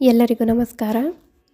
ಎಲ್ಲರಿಗೂ ನಮಸ್ಕಾರ.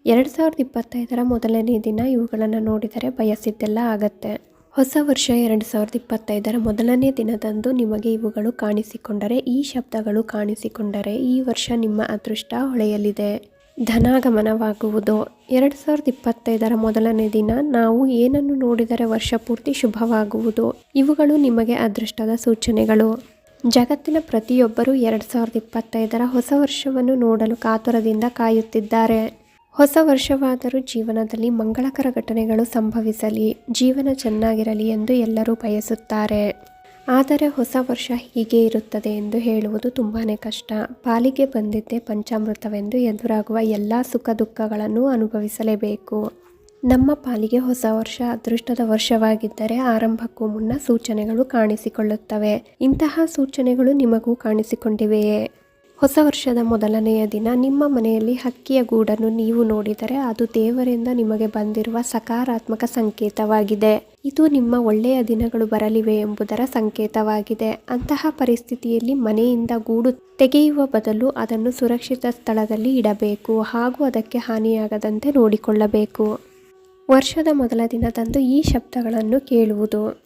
ಎರಡು ಸಾವಿರದ ಇಪ್ಪತ್ತೈದರ ಮೊದಲನೇ ದಿನ ಇವುಗಳನ್ನು ನೋಡಿದರೆ ಬಯಸಿದ್ದೆಲ್ಲ ಆಗತ್ತೆ. ಹೊಸ ವರ್ಷ ಎರಡು ಸಾವಿರದ ಇಪ್ಪತ್ತೈದರ ಮೊದಲನೇ ದಿನದಂದು ನಿಮಗೆ ಇವುಗಳು ಕಾಣಿಸಿಕೊಂಡರೆ, ಈ ಶಬ್ದಗಳು ಕಾಣಿಸಿಕೊಂಡರೆ ಈ ವರ್ಷ ನಿಮ್ಮ ಅದೃಷ್ಟ ಹೊಳೆಯಲಿದೆ. ಧನಾಗಮನವಾಗುವುದು. ಎರಡು ಸಾವಿರದ ಇಪ್ಪತ್ತೈದರ ಮೊದಲನೇ ದಿನ ನಾವು ಏನನ್ನು ನೋಡಿದರೆ ವರ್ಷ ಪೂರ್ತಿ ಶುಭವಾಗುವುದು. ಇವುಗಳು ನಿಮಗೆ ಅದೃಷ್ಟದ ಸೂಚನೆಗಳು. ಜಗತ್ತಿನ ಪ್ರತಿಯೊಬ್ಬರೂ ಎರಡು ಸಾವಿರದ ಇಪ್ಪತ್ತೈದರ ಹೊಸ ವರ್ಷವನ್ನು ನೋಡಲು ಕಾತುರದಿಂದ ಕಾಯುತ್ತಿದ್ದಾರೆ. ಹೊಸ ವರ್ಷವಾದರೂ ಜೀವನದಲ್ಲಿ ಮಂಗಳಕರ ಘಟನೆಗಳು ಸಂಭವಿಸಲಿ, ಜೀವನ ಚೆನ್ನಾಗಿರಲಿ ಎಂದು ಎಲ್ಲರೂ ಬಯಸುತ್ತಾರೆ. ಆದರೆ ಹೊಸ ವರ್ಷ ಹೀಗೆ ಇರುತ್ತದೆ ಎಂದು ಹೇಳುವುದು ತುಂಬಾ ಕಷ್ಟ. ಪಾಲಿಗೆ ಬಂದಿದ್ದೇ ಪಂಚಾಮೃತವೆಂದು ಎದುರಾಗುವ ಎಲ್ಲ ಸುಖ ದುಃಖಗಳನ್ನು ಅನುಭವಿಸಲೇಬೇಕು. ನಮ್ಮ ಪಾಲಿಗೆ ಹೊಸ ವರ್ಷ ಅದೃಷ್ಟದ ವರ್ಷವಾಗಿದ್ದರೆ ಆರಂಭಕ್ಕೂ ಮುನ್ನ ಸೂಚನೆಗಳು ಕಾಣಿಸಿಕೊಳ್ಳುತ್ತವೆ. ಇಂತಹ ಸೂಚನೆಗಳು ನಿಮಗೂ ಕಾಣಿಸಿಕೊಂಡಿವೆಯೇ? ಹೊಸ ವರ್ಷದ ಮೊದಲನೆಯ ದಿನ ನಿಮ್ಮ ಮನೆಯಲ್ಲಿ ಹಕ್ಕಿಯ ಗೂಡನ್ನು ನೀವು ನೋಡಿದರೆ ಅದು ದೇವರಿಂದ ನಿಮಗೆ ಬಂದಿರುವ ಸಕಾರಾತ್ಮಕ ಸಂಕೇತವಾಗಿದೆ. ಇದು ನಿಮ್ಮ ಒಳ್ಳೆಯ ದಿನಗಳು ಬರಲಿವೆ ಎಂಬುದರ ಸಂಕೇತವಾಗಿದೆ. ಅಂತಹ ಪರಿಸ್ಥಿತಿಯಲ್ಲಿ ಮನೆಯಿಂದ ಗೂಡು ತೆಗೆಯುವ ಬದಲು ಅದನ್ನು ಸುರಕ್ಷಿತ ಸ್ಥಳದಲ್ಲಿ ಇಡಬೇಕು ಹಾಗೂ ಅದಕ್ಕೆ ಹಾನಿಯಾಗದಂತೆ ನೋಡಿಕೊಳ್ಳಬೇಕು. ವರ್ಷದ ಮೊದಲ ದಿನದಂದು ಈ ಶಬ್ದಗಳನ್ನು ಕೇಳುವುದು.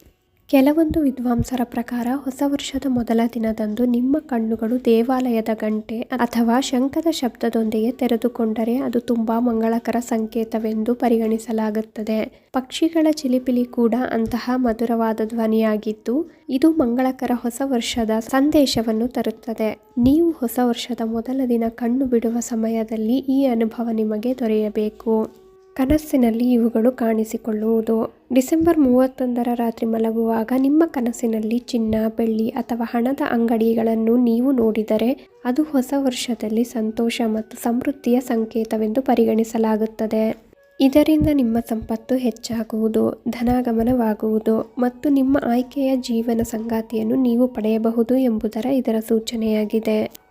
ಕೆಲವೊಂದು ವಿದ್ವಾಂಸರ ಪ್ರಕಾರ ಹೊಸ ವರ್ಷದ ಮೊದಲ ದಿನದಂದು ನಿಮ್ಮ ಕಣ್ಣುಗಳು ದೇವಾಲಯದ ಗಂಟೆ ಅಥವಾ ಶಂಖದ ಶಬ್ದದೊಂದಿಗೆ ತೆರೆದುಕೊಂಡರೆ ಅದು ತುಂಬಾ ಮಂಗಳಕರ ಸಂಕೇತವೆಂದು ಪರಿಗಣಿಸಲಾಗುತ್ತದೆ. ಪಕ್ಷಿಗಳ ಚಿಲಿಪಿಲಿ ಕೂಡ ಅಂತಹ ಮಧುರವಾದ ಧ್ವನಿಯಾಗಿದ್ದು, ಇದು ಮಂಗಳಕರ ಹೊಸ ವರ್ಷದ ಸಂದೇಶವನ್ನು ತರುತ್ತದೆ. ನೀವು ಹೊಸ ವರ್ಷದ ಮೊದಲ ದಿನ ಕಣ್ಣು ಬಿಡುವ ಸಮಯದಲ್ಲಿ ಈ ಅನುಭವ ನಿಮಗೆ ದೊರೆಯಬೇಕು. ಕನಸಿನಲ್ಲಿ ಇವುಗಳು ಕಾಣಿಸಿಕೊಳ್ಳುವುದು. ಡಿಸೆಂಬರ್ ಮೂವತ್ತೊಂದರ ರಾತ್ರಿ ಮಲಗುವಾಗ ನಿಮ್ಮ ಕನಸಿನಲ್ಲಿ ಚಿನ್ನ, ಬೆಳ್ಳಿ ಅಥವಾ ಹಣದ ಅಂಗಡಿಗಳನ್ನು ನೀವು ನೋಡಿದರೆ ಅದು ಹೊಸ ವರ್ಷದಲ್ಲಿ ಸಂತೋಷ ಮತ್ತು ಸಮೃದ್ಧಿಯ ಸಂಕೇತವೆಂದು ಪರಿಗಣಿಸಲಾಗುತ್ತದೆ. ಇದರಿಂದ ನಿಮ್ಮ ಸಂಪತ್ತು ಹೆಚ್ಚಾಗುವುದು, ಧನಾಗಮನವಾಗುವುದು ಮತ್ತು ನಿಮ್ಮ ಆಯ್ಕೆಯ ಜೀವನ ಸಂಗಾತಿಯನ್ನು ನೀವು ಪಡೆಯಬಹುದು ಎಂಬುದರ ಇದರ ಸೂಚನೆಯಾಗಿದೆ.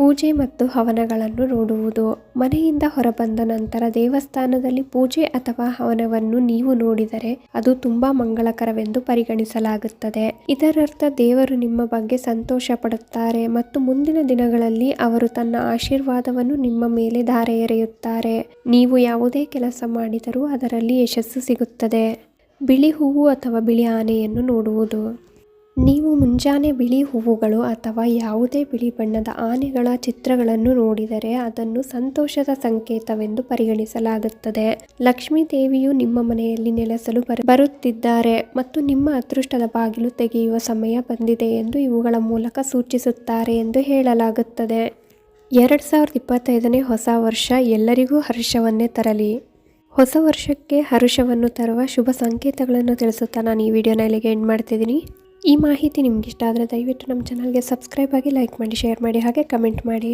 ಪೂಜೆ ಮತ್ತು ಹವನಗಳನ್ನು ನೋಡುವುದು. ಮನೆಯಿಂದ ಹೊರಬಂದ ನಂತರ ದೇವಸ್ಥಾನದಲ್ಲಿ ಪೂಜೆ ಅಥವಾ ಹವನವನ್ನು ನೀವು ನೋಡಿದರೆ ಅದು ತುಂಬಾ ಮಂಗಳಕರವೆಂದು ಪರಿಗಣಿಸಲಾಗುತ್ತದೆ. ಇದರರ್ಥ ದೇವರು ನಿಮ್ಮ ಬಗ್ಗೆ ಸಂತೋಷ ಪಡುತ್ತಾರೆ ಮತ್ತು ಮುಂದಿನ ದಿನಗಳಲ್ಲಿ ಅವರು ತನ್ನ ಆಶೀರ್ವಾದವನ್ನು ನಿಮ್ಮ ಮೇಲೆ ಧಾರೆ ಎರೆಯುತ್ತಾರೆ ನೀವು ಯಾವುದೇ ಕೆಲಸ ಮಾಡಿದರೂ ಅದರಲ್ಲಿ ಯಶಸ್ಸು ಸಿಗುತ್ತದೆ. ಬಿಳಿ ಹೂವು ಅಥವಾ ಬಿಳಿ ಆನೆಯನ್ನು ನೋಡುವುದು. ನೀವು ಮುಂಜಾನೆ ಬಿಳಿ ಹೂವುಗಳು ಅಥವಾ ಯಾವುದೇ ಬಿಳಿ ಬಣ್ಣದ ಆನೆಗಳ ಚಿತ್ರಗಳನ್ನು ನೋಡಿದರೆ ಅದನ್ನು ಸಂತೋಷದ ಸಂಕೇತವೆಂದು ಪರಿಗಣಿಸಲಾಗುತ್ತದೆ. ಲಕ್ಷ್ಮೀ ದೇವಿಯು ನಿಮ್ಮ ಮನೆಯಲ್ಲಿ ನೆಲೆಸಲು ಬರುತ್ತಿದ್ದಾರೆ ಮತ್ತು ನಿಮ್ಮ ಅದೃಷ್ಟದ ಬಾಗಿಲು ತೆಗೆಯುವ ಸಮಯ ಬಂದಿದೆ ಎಂದು ಇವುಗಳ ಮೂಲಕ ಸೂಚಿಸುತ್ತಾರೆ ಎಂದು ಹೇಳಲಾಗುತ್ತದೆ. ಎರಡು ಸಾವಿರದ ಇಪ್ಪತ್ತೈದನೇ ಹೊಸ ವರ್ಷ ಎಲ್ಲರಿಗೂ ಹರ್ಷವನ್ನೇ ತರಲಿ. ಹೊಸ ವರ್ಷಕ್ಕೆ ಹರುಷವನ್ನು ತರುವ ಶುಭ ಸಂಕೇತಗಳನ್ನು ತಿಳಿಸುತ್ತಾ ನಾನು ಈ ವಿಡಿಯೋನ ಇಲ್ಲಿಗೆ ಎಂಡ್ ಮಾಡ್ತಿದ್ದೀನಿ. ಈ ಮಾಹಿತಿ ನಿಮಗಿಷ್ಟ ಆದರೆ ದಯವಿಟ್ಟು ನಮ್ಮ ಚಾನಲ್ಗೆ ಸಬ್ಸ್ಕ್ರೈಬ್ ಆಗಿ ಲೈಕ್ ಮಾಡಿ ಶೇರ್ ಮಾಡಿ, ಹಾಗೆ ಕಮೆಂಟ್ ಮಾಡಿ.